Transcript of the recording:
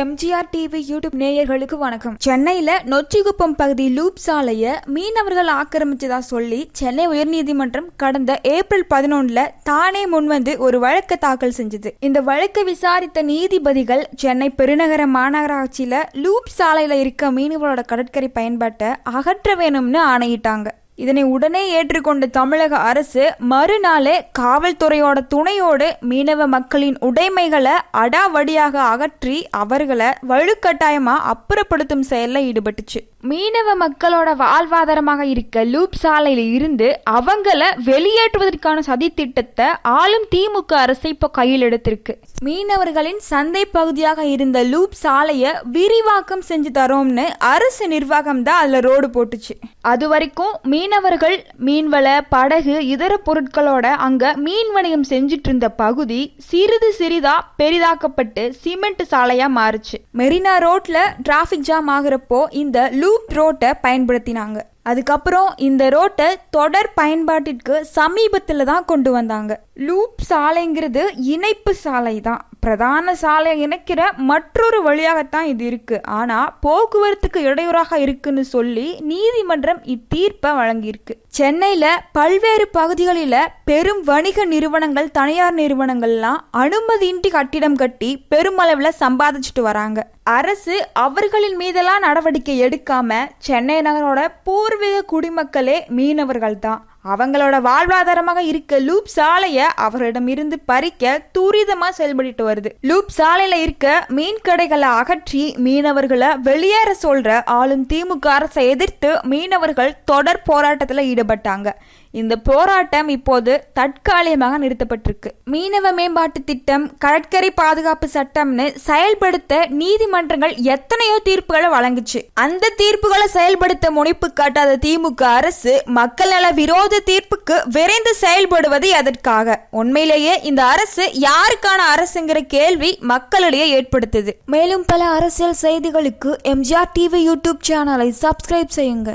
MGR TV YouTube நேயர்களுக்கு வணக்கம். சென்னையில நொச்சிகுப்பம் பகுதி லூப் சாலைய மீனவர்கள் ஆக்கிரமிச்சதா சொல்லி சென்னை உயர்நீதிமன்றம் கடந்த ஏப்ரல் பதினொன்னுல தானே முன்வந்து ஒரு வழக்கு தாக்கல் செஞ்சது. இந்த வழக்கை விசாரித்த நீதிபதிகள் சென்னை பெருநகர மாநகராட்சியில லூப் சாலையில இருக்க மீனவர்களோட கடற்கரை பயன்பாட்டை அகற்ற வேணும்னு ஆணையிட்டாங்க. இதனை உடனே ஏற்றுக்கொண்ட தமிழக அரசு மறுநாளே காவல்துறையோட துணையோடு மீனவ மக்களின் உடைமைகளை அடாவடியாக அகற்றி அவர்களை வலுக்கட்டாயமா அப்புறப்படுத்தும் செயலில் ஈடுபட்டுச்சு. மீனவ மக்களோட வாழ்வாதாரமாக இருக்க லூப் சாலையில இருந்து அவங்கள வெளியேற்றுவதற்கான சதி திட்டத்தை ஆளும் திமுக அரசு இப்போ கையில் எடுத்திருக்கு. மீனவர்களின் சந்தை பகுதியாக இருந்த லூப் சாலையை விரிவாக்கம் செஞ்சு தரோம்னு அரசு நிர்வாகம் தான் அதுல ரோடு போட்டுச்சு. அது வரைக்கும் மீனவர்கள் மீன்வள படகு இதர பொருட்களோட அங்க மீன் வணிகம் செஞ்சுட்டு இருந்த பகுதி சிறிது சிறிதா பெரிதாக்கப்பட்டு சிமெண்ட் சாலையா மாறுச்சு. மெரினா ரோட்ல டிராபிக் ஜாம் ஆகுறப்போ இந்த லூப் ரோட்டை பயன்படுத்தினாங்க. அதுக்கப்புறம் இந்த ரோட்டை தொடர் பயன்பாட்டிற்கு சமீபத்தில் தான் கொண்டு வந்தாங்க. லூப் சாலைங்கிறது இணைப்பு சாலை தான் பிரதான சாலை இணைக்கிற மற்றொரு வழியாகத்தான் இது இருக்குது ஆனால் போக்குவரத்துக்கு இடையூறாக இருக்குன்னு சொல்லி நீதிமன்றம் இத்தீர்ப்பை வழங்கியிருக்கு. சென்னையில் பல்வேறு பகுதிகளில் பெரும் வணிக நிறுவனங்கள் தனியார் நிறுவனங்கள்லாம் அனுமதியின்றி கட்டிடம் கட்டி பெருமளவில் சம்பாதிச்சுட்டு வராங்க. அரசு அவர்களின் மீதெல்லாம் நடவடிக்கை எடுக்காம சென்னை நகரோட பூர்வீக குடிமக்களே மீனவர்கள் தான் அவங்களோட வாழ்வாதாரமாக இருக்க லூப் சாலைய அவர்களிடம் இருந்து பறிக்க துரிதமா செயல்பட்டு வருது. லூப் சாலையில இருக்க மீன் கடைகளை அகற்றி மீனவர்களை வெளியேற சொல்ற ஆளும் திமுக அரசை எதிர்த்து மீனவர்கள் தொடர் போராட்டத்தில் ஈடுபட்டாங்க. இந்த போராட்டம் இப்போது தற்காலிகமாக நிறுத்தப்பட்டிருக்கு. மீனவ மேம்பாட்டு திட்டம் கடற்கரை பாதுகாப்பு சட்டம்னு செயல்படுத்த நீதிமன்றங்கள் எத்தனையோ தீர்ப்புகளை வழங்குச்சு. அந்த தீர்ப்புகளை செயல்படுத்த முனைப்பு காட்டாத திமுக அரசு மக்கள் நல விரோத தீர்ப்புக்கு விரைந்து செயல்படுவது எதற்காக உண்மையிலேயே இந்த அரசு யாருக்கான அரசுங்கிற கேள்வி மக்களிடையே ஏற்படுத்துது. மேலும் பல அரசியல் செய்திகளுக்கு எம்ஜிஆர் டிவி யூடியூப் சேனலை சப்ஸ்கிரைப் செய்யுங்க